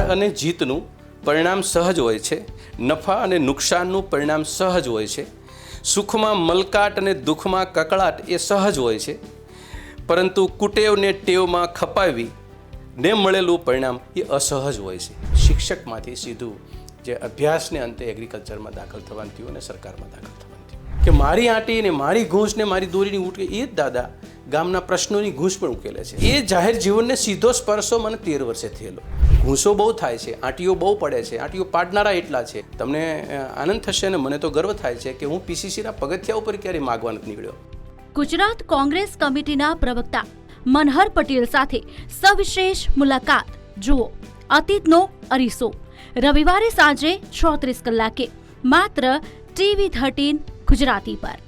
અને જીતનું પરિણામ સહજ હોય છે. નફા અને નુકસાનનું પરિણામ સહજ હોય છે. સુખમાં મલકાટ અને દુઃખમાં કકળાટ એ સહજ હોય છે. પરંતુ કુટેવને ટેવમાં ખપાવી ને મળેલું પરિણામ એ અસહજ હોય છે. શિક્ષકમાંથી સીધું જે અભ્યાસને અંતે એગ્રીકલ્ચરમાં દાખલ થવાનું થયું અને સરકારમાં દાખલ થવાનું થયું. કે મારી આંટી ને મારી ઘૂંસ ને મારી દોરીની ઉટકે એ જ દાદા ગામના પ્રશ્નોની ઘૂંસ પણ ઉકેલે છે. એ જાહેર જીવનને સીધો સ્પર્શો મને તેર વર્ષે થયેલો. ઘૂંસો બહુ થાય છે, આંટીઓ બહુ પડે છે, આંટીઓ પાડનારા એટલા છે. તમને આનંદ થશે અને મને તો ગર્વ થાય છે કે હું પીસીસીના પગથિયા ઉપર ક્યારેય માગવા નથી નીકળ્યો. ગુજરાત કોંગ્રેસ કમિટીના પ્રવક્તા મનહર પટેલ સાથે સવિશેષ મુલાકાત. જુઓ, અતીતનો અરીસો. રવિવારે સાંજે છોત્રીસ કલાકે માત્ર ટીવી થર્ટીન ગુજરાતી પર.